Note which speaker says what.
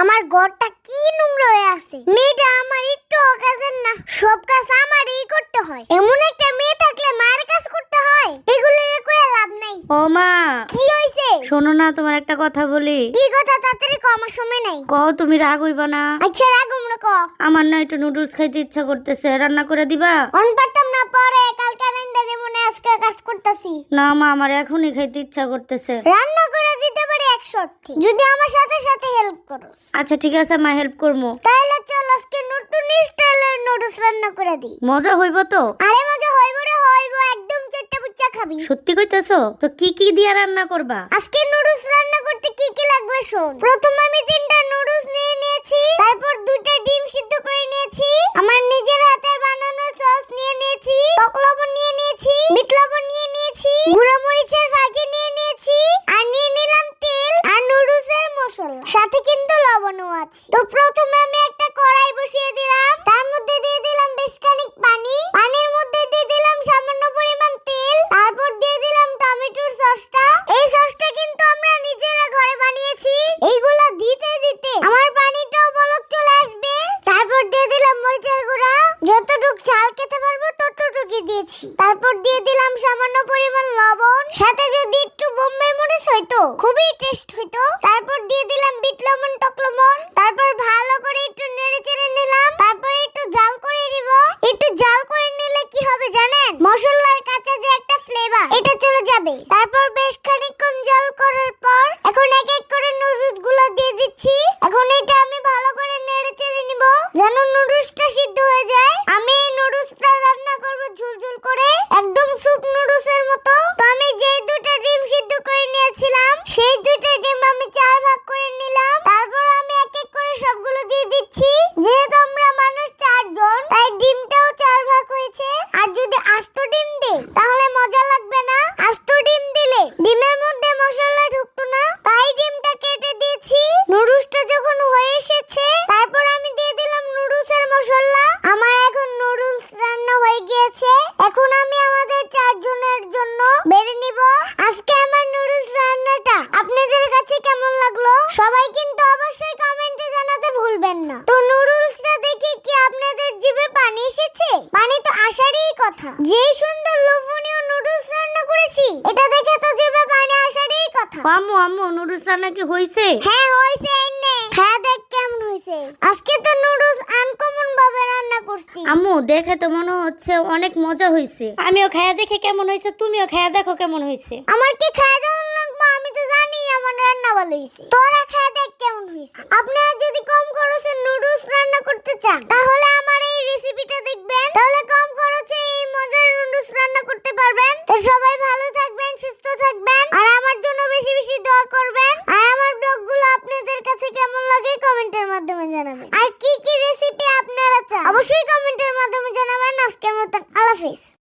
Speaker 1: আমার ঘরটা কি নোংরা হয়ে আছে? মেয়েটা আমার একটু কাজের না সব কাজ আমারই করতে হয়। এমন একটা মেয়ে থাকলে মায়ের কাজ করতে হয় এগুলো করে লাভ নাই।
Speaker 2: ও মা
Speaker 1: কি হইছে?
Speaker 2: শোনো না তোমার একটা কথা বলি।
Speaker 1: কি কথা? তাড়াতাড়ি কম সময় নাই।
Speaker 2: কও তুমি রাগ হইবা না।
Speaker 1: আচ্ছা রাগ আমরা ক
Speaker 2: আমার না একটু নুডলস খাইতে ইচ্ছা করতেছে রান্না করে দিবা?
Speaker 1: অন পারতাম না পরে কালকে রান্না দিয়ে মনে আজকে কাজ করতেছি।
Speaker 2: না মা আমার এখনই খাইতে ইচ্ছা করতেছে।
Speaker 1: রান্না একশো যদি আমার সাথে সাথে হেল্প করো
Speaker 2: আচ্ছা ঠিক আছে মা হেল্প করব।
Speaker 1: তাহলে চল আজকে নতুন স্টাইলের নুডলস রান্না করে দিই।
Speaker 2: মজা হইব তো?
Speaker 1: আরে মজা হইব রে হইব একদম চেট্টা পুচ্চা খাবি।
Speaker 2: সত্যি কইতেছো? তো কি কি দিয়া রান্না করবা?
Speaker 1: আজকে নুডলস রান্না করতে কি কি লাগবে শোন। প্রথমে আমি তিনটা নুডলস নিয়ে নিয়েছি তারপর দুইটা ডিম সিদ্ধ করে নিয়েছি আমার নিজের হাতের বানানো সস নিয়ে নিয়েছি টক লবণ নিয়ে নিয়েছি বিট লবণ নিয়ে নিয়েছি গুঁড়ো মরিচের ফাঁকি নিয়ে নিয়েছি আর নিয়ে নিলাম তেল আর নুডলসের মশলা সাথে কিন্তু লবণও আছে তো প্রথমে আমি একটা কড়াই বসিয়ে দিলাম। তার মধ্যে দিয়ে দিলাম বেশ খানিক পানি। পানির মধ্যে দিয়ে দিলাম সামান্য পরিমাণ তেল। তারপর দিয়ে দিলাম টমেটোর সসটা। এই সসটা কিন্তু আমরা নিজেরা ঘরে বানিয়েছি। এইগুলা দিতে দিতে আমার পানিটাও বলক চলে আসবে। তারপর দিয়ে দিলাম মরিচের গুঁড়া। যতটুকু ঝাল খেতে পারব ততটুকুই দিয়েছি। তারপর দিয়ে দিলাম সামান্য পরিমাণ লবণ। সাথে যদি একটু বোম্বে মরিচ হইতো, খুবই টেস্ট হইতো। তারপর দিয়ে দিলাম বিট লবণ টক লবণ তারপর ভালো করে একটু নেড়ে চেড়ে নিলাম তারপর একটু জাল করে নিব একটু জাল করে নিলে কি হবে জানেন মশলার কাঁচা যে একটা ফ্লেভার এটা চলে যাবে তারপর বেশ খানিকক্ষণ জাল করার পর এখন এক এক করে নুডলসগুলো দিয়ে দিচ্ছি এখন এটা আমি ভালো করে নেড়ে চেড়ে নিব যেন নুডলসটা সিদ্ধ হয়ে যায় আমি এই নুডলসটা রান্না করব ঝুলঝুল করে একদম স্যুপ নুডলসের মতো তো আমি যেই দুটো ডিম সিদ্ধ করে নিয়েছিলাম সেই দুটো ডিম আমি চার ভাগ করে নিলাম তারপর আমি এক এক করে সবগুলো দিয়ে দিচ্ছি যেহেতু আমরা মানুষ চারজন তাই ডিমটাও চার ভাগ হয়েছে আর যদি আস্ত ডিম দেই তাহলে মজা লাগবে না আস্ত ডিম দিলে ডিমের মধ্যে মশলা ঢুকতো না তাই ডিমটা কেটে দিয়েছি নুডলসটা যখন হয়ে এসেছে তারপর আমি দিয়ে দিলাম নুডলসের মশলা আমার এখন নুডলস রান্না হয়ে গিয়েছে এখন আমি আমাদের চারজনের জন্য বেড়ে নিব আজকে আমার নুডলস রান্নাটা আপনাদের কাছে কেমন লাগল সবাই কিন্তু অবশ্যই কমেন্টে জানাতে ভুলবেন না। তো নুডলসটা দেখে কি আপনাদের জিভে পানি এসেছে? পানি তো আসারই কথা। যে সুন্দর লোভনীয় নুডলস রান্না করেছি এটা দেখে তো জিভে পানি আসারই কথা।
Speaker 2: আম্মু আম্মু নুডলস রান্না কি হইছে?
Speaker 1: হ্যাঁ হইছে এনে। হ্যাঁ দেখ কেমন হইছে। আজকে তো নুডলস আনকমন ভাবে রান্না করছি।
Speaker 2: আম্মু দেখে তো মনে হচ্ছে অনেক মজা হইছে। আমিও খায়া দেখে কেমন হইছে তুমিও খায়া দেখো কেমন হইছে।
Speaker 1: আমার কি খাওয়া দাওয়া লাগবে? আমি তো জানি আমার রান্না ভালো হয়েছে তোরা দেখ কেমন হয়েছে। আপনারা যদি কম খরচে নুডলস রান্না করতে চান, তাহলে আমার এই রেসিপিটা দেখবেন। তাহলে কম খরচে এই মজার নুডলস রান্না করতে পারবেন। সবাই ভালো থাকবেন, সুস্থ থাকবেন, আর আমার জন্য বেশি বেশি দোয়া করবেন। আর আমার ব্লগগুলো আপনাদের কাছে কেমন লাগে কমেন্টের মাধ্যমে জানাবেন। আর কি কি রেসিপি আপনারা চান, অবশ্যই কমেন্টের মাধ্যমে জানাবেন। আজকের মতন, আল্লাহ হাফেজ।